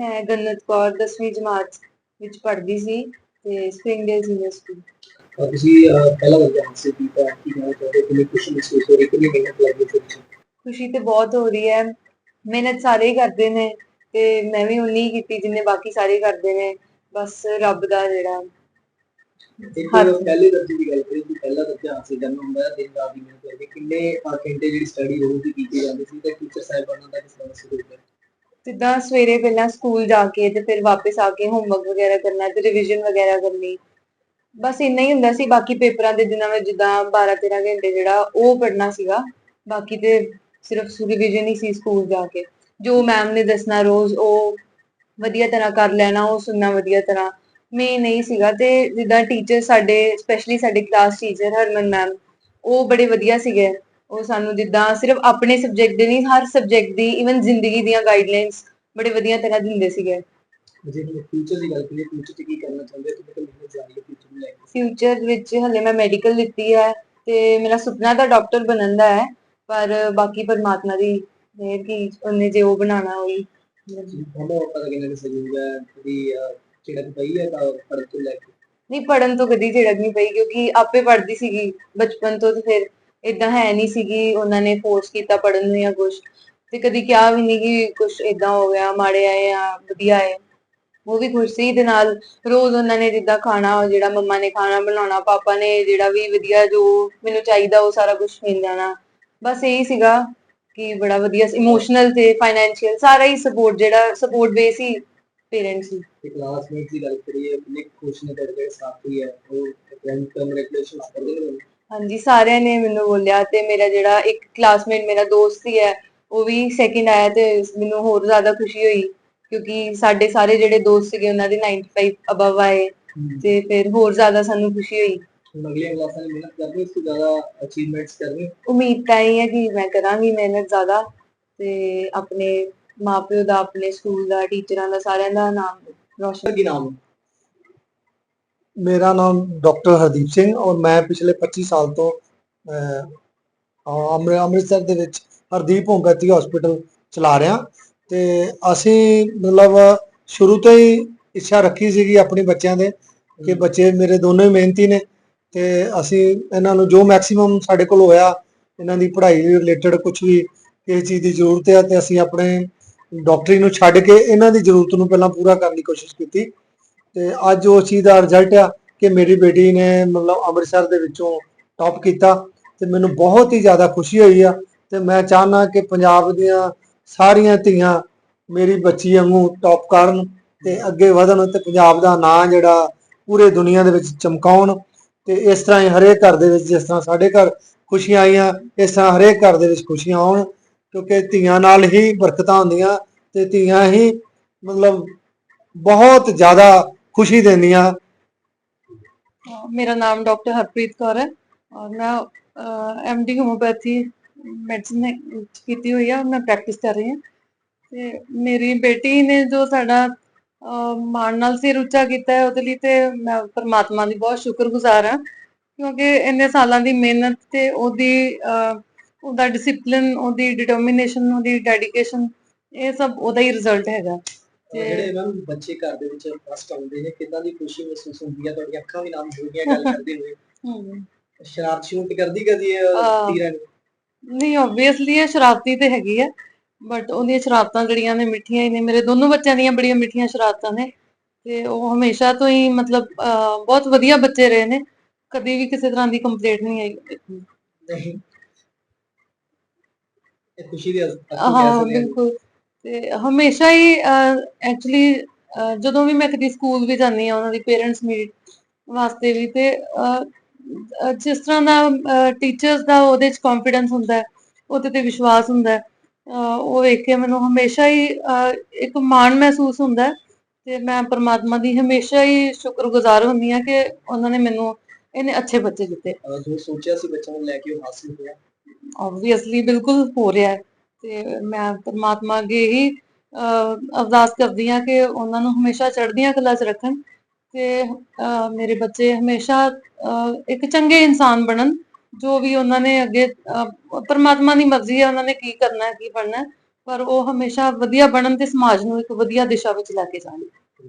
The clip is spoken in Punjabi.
ਮੈਂ ਗੰਨਤ ਕੌਰ 10ਵੀਂ ਜਮਾਤ ਵਿੱਚ ਪੜ੍ਹਦੀ ਸੀ ਤੇ ਸਪ੍ਰਿੰਗਡੇਲ ਸੀਨੀਅਰ ਸਕੂਲ। ਤੁਸੀਂ ਸੀ ਖੁਸ਼ੀ ਤੇ ਬਹੁਤ ਹੋ ਰਹੀ ਹੈ। ਮਿਹਨਤ ਸਾਰੇ ਕਰਦੇ ਨੇ ਤੇ ਮੈਂ ਵੀ ਉਨੀ ਹੀ ਕੀਤੀ ਜਿੰਨੇ ਬਾਕੀ ਸਾਰੇ ਕਰਦੇ ਨੇ। ਬਸ ਰੱਬ ਦਾ ਜਿਹੜਾ ਹਰ ਪਹਿਲੇ ਦਰਜੇ ਦੀ ਗੱਲ ਕਰੀ ਕਿ ਪਹਿਲਾ ਦਰਜਾ ਹਾਸੇ ਕਰਨਾ ਹੁੰਦਾ ਹੈ ਦਿਨ ਰਾਤ ਮਿਹਨਤ ਕਰਕੇ। ਕਿੰਨੇ ਘੰਟੇ ਜਿਹੜੀ ਸਟੱਡੀ ਹੋਊਗੀ ਕੀਤੀ ਜਾਂਦੀ ਸੀ ਤੇ ਟੀਚਰ ਸਾਹਿਬਾਨਾਂ ਜਿੱਦਾਂ ਸਵੇਰੇ ਪਹਿਲਾਂ ਸਕੂਲ ਜਾ ਕੇ ਤੇ ਫਿਰ ਵਾਪਸ ਆ ਕੇ ਹੋਮਵਰਕ ਵਗੈਰਾ ਕਰਨਾ ਤੇ ਰਿਵੀਜ਼ਨ ਵਗੈਰਾ ਕਰਨੀ। ਬਸ ਇੰਨਾ ਹੀ ਹੁੰਦਾ ਸੀ, ਬਾਕੀ ਪੇਪਰਾਂ ਦੇ ਦਿਨਾਂ ਵਿੱਚ ਜਿੱਦਾਂ 12 13 ਘੰਟੇ ਜਿਹੜਾ ਉਹ ਪੜ੍ਹਨਾ ਸੀਗਾ, ਬਾਕੀ ਤੇ ਸਿਰਫ ਰਿਵੀਜ਼ਨ ਹੀ ਸੀ ਸਕੂਲ ਜਾ ਕੇ। ਜੋ ਮੈਮ ਨੇ ਦੱਸਣਾ ਰੋਜ਼ ਉਹ ਵਧੀਆ ਤਰ੍ਹਾਂ ਕਰ ਲੈਣਾ, ਉਹ ਸੁਣਨਾ ਵਧੀਆ ਤਰ੍ਹਾਂ। ਮੈਂ ਨਹੀਂ ਸੀਗਾ ਤੇ ਜਿੱਦਾਂ ਟੀਚਰ ਸਾਡੇ ਸਪੈਸ਼ਲੀ ਸਾਡੇ ਕਲਾਸ ਟੀਚਰ ਹਰਮਨ ਮੈਮ ਉਹ ਬੜੇ ਵਧੀਆ ਸੀਗੇ। ਉਹ ਸਾਨੂੰ ਜਿੱਦਾਂ ਸਿਰਫ ਆਪਣੇ ਸਬਜੈਕਟ ਦੇ ਨਹੀਂ ਹਰ ਸਬਜੈਕਟ ਦੀ ਇਵਨ ਜ਼ਿੰਦਗੀ ਦੀਆਂ ਗਾਈਡਲਾਈਨਸ ਬੜੇ ਵਧੀਆ ਤਰ੍ਹਾਂ ਦਿੰਦੇ ਸੀਗੇ। ਜੇ ਕਿ ਫਿਊਚਰ ਦੀ ਗੱਲ ਕਰੀਏ ਫਿਊਚਰ 'ਚ ਕੀ ਕਰਨਾ ਚਾਹੁੰਦੇ ਹੋ? ਤੁਸੀਂ ਤਾਂ ਮਿਹਨਤ ਜਾਰੀ ਹੈ ਫਿਊਚਰ ਨੂੰ ਲੈ ਕੇ। ਫਿਊਚਰ ਵਿੱਚ ਹਲੇ ਮੈਂ ਮੈਡੀਕਲ ਲਿੱਤੀ ਹੈ ਤੇ ਮੇਰਾ ਸੁਪਨਾ ਤਾਂ ਡਾਕਟਰ ਬਣਨ ਦਾ ਹੈ ਪਰ ਬਾਕੀ ਪਰਮਾਤਮਾ ਦੀ ਮਿਹਰ ਕੀ ਉਹਨੇ ਜੇ ਉਹ ਬਣਾਉਣਾ ਹੋਈ। ਤੁਹਾਡਾ ਪਤਾ ਕਿੰਨਾ ਕੁ ਸਹਿਯੋਗ ਹੈ ਜਿਹੜੀ ਜਿਹੜਾ ਪਈ ਹੈ ਤਾਂ ਪੜ੍ਹਨ ਤੋਂ ਲੈ ਕੇ? ਨਹੀਂ ਪੜਨ ਤੋਂ ਕਦੀ ਝਿੜਕ ਨਹੀਂ ਪਈ ਕਿਉਂਕਿ ਆਪੇ ਪੜ੍ਹਦੀ ਸੀਗੀ ਬਚਪਨ ਤੋਂ ਤੇ ਫਿਰ ਇਦਾਂ ਹੈ ਨਹੀਂ ਸੀਗੀ ਉਹਨਾਂ ਨੇ ਫੋਰਸ ਕੀਤਾ ਪੜਨ ਨੂੰ ਜਾਂ ਕੁਝ ਤੇ ਕਦੀ ਕਿਹਾ ਵੀ ਨਹੀਂ ਕਿ ਕੁਝ ਇਦਾਂ ਹੋ ਗਿਆ, ਮਾੜੇ ਆਏ ਜਾਂ ਵਧੀਆ ਆਏ। ਉਹ ਵੀ ਖੁਸ਼ ਸੀ ਨਾਲ ਰੋਜ਼ ਉਹਨਾਂ ਨੇ ਜਿੱਦਾਂ ਖਾਣਾ, ਜਿਹੜਾ ਮੰਮਾ ਨੇ ਖਾਣਾ ਬਣਾਉਣਾ, ਪਾਪਾ ਨੇ ਜਿਹੜਾ ਵੀ ਵਧੀਆ ਜੋ ਮੈਨੂੰ ਚਾਹੀਦਾ ਉਹ ਸਾਰਾ ਕੁਝ ਮਿਲ ਜਾਣਾ। ਬਸ ਇਹੀ ਸੀਗਾ ਕਿ ਬੜਾ ਵਧੀਆ ਇਮੋਸ਼ਨਲ ਤੇ ਫਾਈਨੈਂਸ਼ੀਅਲ ਸਾਰਾ ਹੀ ਸਪੋਰਟ ਜਿਹੜਾ ਸਪੋਰਟ ਬੇਸ ਹੀ ਪੇਰੈਂਟਸ ਸੀ ਕਲਾਸਮੇਟ ਦੀ ਗੱਲ ਕਰੀਏ, ਕਿੰਨੇ ਖੁਸ਼ ਨੇ ਤੁਹਾਡੇ ਸਾਥੀ ਹੈ, ਉਹ ਫਰੈਂਡ ਕੰਗ੍ਰੈਚੁਲੇਸ਼ਨਸ ਕਰਦੇ ਨੇ। ਹਾਂਜੀ ਸਾਰਿਆਂ ਨੇ ਮੈਨੂੰ ਬੋਲਿਆ ਤੇ ਮੇਰਾ ਜਿਹੜਾ ਇੱਕ ਕਲਾਸਮੇਟ ਮੇਰਾ ਦੋਸਤ ਹੀ ਹੈ ਉਹ ਵੀ ਸੈਕਿੰਡ ਆਇਆ ਤੇ ਮੈਨੂੰ ਹੋਰ ਜ਼ਿਆਦਾ ਖੁਸ਼ੀ ਹੋਈ ਕਿਉਂਕਿ ਸਾਡੇ ਸਾਰੇ ਜਿਹੜੇ ਦੋਸਤ ਸੀਗੇ ਉਹਨਾਂ ਦੇ 95 ਅਬਵ ਆਏ ਤੇ ਫਿਰ ਹੋਰ ਜ਼ਿਆਦਾ ਸਾਨੂੰ ਖੁਸ਼ੀ ਹੋਈ। ਹੁਣ ਅਗਲੀਆਂ ਕਲਾਸਾਂ ਦੀ ਮਿਹਨਤ ਕਰਦੇ ਹੋ ਇਸ ਤੋਂ ਜ਼ਿਆਦਾ ਅਚੀਵਮੈਂਟਸ ਕਰਨੇ। ਉਮੀਦ ਤਾਂ ਇਹ ਹੈ ਕਿ ਮੈਂ ਕਰਾਂਗੀ ਮਿਹਨਤ ਜ਼ਿਆਦਾ ਤੇ ਆਪਣੇ ਮਾਪਿਓ ਦਾ ਆਪਣੇ ਸਕੂਲ ਦਾ ਟੀਚਰਾਂ ਦਾ ਸਾਰਿਆਂ ਦਾ ਨਾਮ ਰੋਸ਼ਨ ਕੀ ਨਾਮ? ਮੇਰਾ ਨਾਮ ਡਾਕਟਰ ਹਰਦੀਪ ਸਿੰਘ ਔਰ ਮੈਂ ਪਿਛਲੇ 25 ਸਾਲ ਤੋਂ ਅੰਮ੍ਰਿਤਸਰ ਦੇ ਵਿੱਚ ਹਰਦੀਪ ਹੋਮਪੈਥੀ ਹਸਪੀਟਲ ਚਲਾ ਰਿਹਾ। ਤੇ ਅਸੀਂ ਮਤਲਬ ਸ਼ੁਰੂ ਤੋਂ ਹੀ ਇੱਛਾ ਰੱਖੀ ਸੀਗੀ ਆਪਣੇ ਬੱਚਿਆਂ ਦੇ ਕਿ ਬੱਚੇ ਮੇਰੇ ਦੋਨੋਂ ਹੀ ਮਿਹਨਤੀ ਨੇ ਤੇ ਅਸੀਂ ਇਹਨਾਂ ਨੂੰ ਜੋ ਮੈਕਸਿਮਮ ਸਾਡੇ ਕੋਲ ਹੋਇਆ ਇਹਨਾਂ ਦੀ ਪੜ੍ਹਾਈ ਰਿਲੇਟਡ ਕੁਝ ਵੀ ਕਿਸੇ ਚੀਜ਼ ਦੀ ਜ਼ਰੂਰਤ ਹੈ ਤੇ ਅਸੀਂ ਆਪਣੇ ਡਾਕਟਰੀ ਨੂੰ ਛੱਡ ਕੇ ਇਹਨਾਂ ਦੀ ਜ਼ਰੂਰਤ ਨੂੰ ਪਹਿਲਾਂ ਪੂਰਾ ਕਰਨ ਦੀ ਕੋਸ਼ਿਸ਼ ਕੀਤੀ। ਤੇ ਅੱਜ ਉਸ ਚੀਜ਼ ਦਾ ਰਿਜ਼ਲਟ ਆ ਕਿ ਮੇਰੀ ਬੇਟੀ ਨੇ ਮਤਲਬ ਅੰਮ੍ਰਿਤਸਰ ਦੇ ਵਿੱਚੋਂ ਟੌਪ ਕੀਤਾ ਤੇ ਮੈਨੂੰ ਬਹੁਤ ਹੀ ਜ਼ਿਆਦਾ ਖੁਸ਼ੀ ਹੋਈ ਆ ਤੇ ਮੈਂ ਚਾਹਨਾ ਕਿ ਪੰਜਾਬ ਦੀਆਂ ਸਾਰੀਆਂ ਧੀਆਂ ਮੇਰੀ ਬੱਚੀ ਵਾਂਗੂ ਟੌਪ ਕਰਨ ਤੇ ਅੱਗੇ ਵਧਣ ਤੇ ਪੰਜਾਬ ਦਾ ਨਾਂ ਜਿਹੜਾ ਪੂਰੇ ਦੁਨੀਆ ਦੇ ਵਿੱਚ ਚਮਕਾਉਣ ਤੇ ਇਸ ਤਰ੍ਹਾਂ ਹੀ ਹਰੇਕ ਘਰ ਦੇ ਵਿੱਚ ਜਿਸ ਤਰ੍ਹਾਂ ਸਾਡੇ ਘਰ ਖੁਸ਼ੀਆਂ ਆਈਆਂ, ਇਸ ਤਰ੍ਹਾਂ ਹਰੇਕ ਘਰ ਦੇ ਵਿੱਚ ਖੁਸ਼ੀਆਂ ਆਉਣ ਕਿਉਂਕਿ ਧੀਆਂ ਨਾਲ ਹੀ ਬਰਕਤਾਂ ਹੁੰਦੀਆਂ ਤੇ ਧੀਆਂ ਹੀ ਮਤਲਬ ਬਹੁਤ ਜ਼ਿਆਦਾ ਖੁਸ਼ੀ ਦੇਣੀ ਆ ਮੇਰਾ ਨਾਮ ਡਾਕਟਰ ਹਰਪ੍ਰੀਤ ਕੌਰ ਹੈ ਔਰ ਮੈਂ ਐਮਡੀ ਹੋਮੋਪੈਥੀ ਮੈਡੀਸਿਨ ਕੀਤੀ ਹੋਈ ਆ ਮੈਂ ਪ੍ਰੈਕਟਿਸ ਕਰ ਰਹੀ ਹਾਂ। ਤੇ ਮੇਰੀ ਬੇਟੀ ਨੇ ਜੋ ਸਾਡਾ ਮਾਣ ਨਾਲ ਸਿਰ ਉੱਚਾ ਕੀਤਾ ਹੈ, ਉਹਦੇ ਲਈ ਤੇ ਮੈਂ ਪਰਮਾਤਮਾ ਦੀ ਬਹੁਤ ਸ਼ੁਕਰਗੁਜ਼ਾਰ ਹਾਂ। ਕਿਉਂਕਿ ਇੰਨੇ ਸਾਲਾਂ ਦੀ ਮਿਹਨਤ ਤੇ ਉਹਦੀ ਉਹਦਾ ਡਿਸਪਲਿਨ ਉਹਦੀ ਡਿਟਰਮੀਨੇਸ਼ਨ ਉਹਦੀ ਡੈਡੀਕੇਸ਼ਨ ਇਹ ਸਭ ਉਹਦਾ ਹੀ ਰਿਜ਼ਲਟ ਹੈਗਾ। ਜਿਹੜੇ ਮੈਮ ਬੱਚੇ ਘਰ ਦੇ ਵਿੱਚ ਫਸਟ ਆਉਂਦੇ ਨੇ ਕਿੰਨਾ ਦੀ ਖੁਸ਼ੀ ਮਹਿਸੂਸ ਹੁੰਦੀ ਹੈ ਤੁਹਾਡੀਆਂ ਅੱਖਾਂ ਵੀ ਹੋ ਗਈਆਂ ਗੱਲ ਕਰਦੇ ਹੋਏ? ਸ਼ਰਾਰਤ ਸ਼ੂਟ ਕਰਦੀ ਕਦੀ। ਤੀਰਾਂ ਨੂੰ? ਨਹੀਂ ਆਬਵੀਅਸਲੀ ਇਹ ਸ਼ਰਾਰਤੀ ਤੇ ਹੈਗੀ ਹੈ ਬਟ ਉਹਦੀਆਂ ਸ਼ਰਾਰਤਾਂ ਜਿਹੜੀਆਂ ਨੇ ਮਿੱਠੀਆਂ ਹੀ ਨੇ। ਮੇਰੇ ਦੋਨੋਂ ਬੱਚਿਆਂ ਦੀਆਂ ਬੜੀਆਂ ਮਿੱਠੀਆਂ ਸ਼ਰਾਰਤਾਂ ਨੇ ਤੇ ਉਹ ਹਮੇਸ਼ਾ ਤੋਂ ਹੀ ਮਤਲਬ ਬਹੁਤ ਵਧੀਆ ਬੱਚੇ ਰਹੇ ਨੇ। ਕਦੀ ਵੀ ਕਿਸੇ ਤਰ੍ਹਾਂ ਦੀ ਕੰਪਲੇਂਟ ਨਹੀਂ ਆਈ। ਨਹੀਂ। ਇਹ ਖੁਸ਼ੀ ਦੀ ਹਾਂ ਬਿਲਕੁਲ। ਤੇ ਹਮੇਸ਼ਾ ਹੀ ਐਕਚੁਅਲੀ ਜਦੋਂ ਵੀ ਮੈਂ ਕਦੀ ਸਕੂਲ ਵੀ ਜਾਂਦੀ ਆ ਉਹਨਾਂ ਦੀ ਪੇਰੈਂਟਸ ਮੀਟ ਵਾਸਤੇ ਵੀ ਤੇ ਜਿਸ ਤਰ੍ਹਾਂ ਦਾ ਟੀਚਰਸ ਦਾ ਉਹਦੇ ਚ ਕੌਨਫੀਡੈਂਸ ਹੁੰਦਾ ਹੈ ਉਹਦੇ ਤੇ ਵਿਸ਼ਵਾਸ ਹੁੰਦਾ ਹੈ ਉਹ ਵੇਖ ਕੇ ਮੈਨੂੰ ਹਮੇਸ਼ਾ ਹੀ ਇੱਕ ਮਾਣ ਮਹਿਸੂਸ ਹੁੰਦਾ ਹੈ ਤੇ ਮੈਂ ਪ੍ਰਮਾਤਮਾ ਦੀ ਹਮੇਸ਼ਾ ਹੀ ਸ਼ੁਕਰਗੁਜ਼ਾਰ ਹੁੰਦੀ ਹਾਂ ਕਿ ਉਹਨਾਂ ਨੇ ਮੈਨੂੰ ਇਹਨੇ ਅੱਛੇ ਬੱਚੇ ਦਿੱਤੇ। ਜੋ ਸੋਚਿਆ ਸੀ ਬੱਚਿਆਂ ਨੂੰ ਲੈ ਕੇ ਉਹ ਹਾਸਿਲ ਹੋਇਆ। ਆਬਵੀਅਸਲੀ ਬਿਲਕੁਲ ਹੋ ਰਿਹਾ ਹੈ। ਤੇ ਮੈਂ ਪਰਮਾਤਮਾ ਅੱਗੇ ਹੀ ਅਹ, ਅਰਦਾਸ ਕਰਦੀ ਹਾਂ ਕਿ ਉਹਨਾਂ ਨੂੰ ਹਮੇਸ਼ਾ ਚੜ੍ਹਦੀਆਂ ਕਲਾ 'ਚ ਰੱਖਣ ਤੇ ਅਹ, ਮੇਰੇ ਬੱਚੇ ਹਮੇਸ਼ਾ ਅਹ, ਇੱਕ ਚੰਗੇ ਇਨਸਾਨ ਬਣਨ ਜੋ ਵੀ ਉਹਨਾਂ ਨੇ ਅੱਗੇ ਅਹ, ਪਰਮਾਤਮਾ ਦੀ ਮਰਜ਼ੀ ਹੈ ਉਹਨਾਂ ਨੇ ਕੀ ਕਰਨਾ ਹੈ ਕੀ ਬਣਨਾ ਪਰ ਉਹ ਹਮੇਸ਼ਾ ਵਧੀਆ ਬਣਨ ਤੇ ਸਮਾਜ ਨੂੰ ਇੱਕ ਵਧੀਆ ਦਿਸ਼ਾ ਵਿੱਚ ਲੈ ਕੇ ਜਾਣ।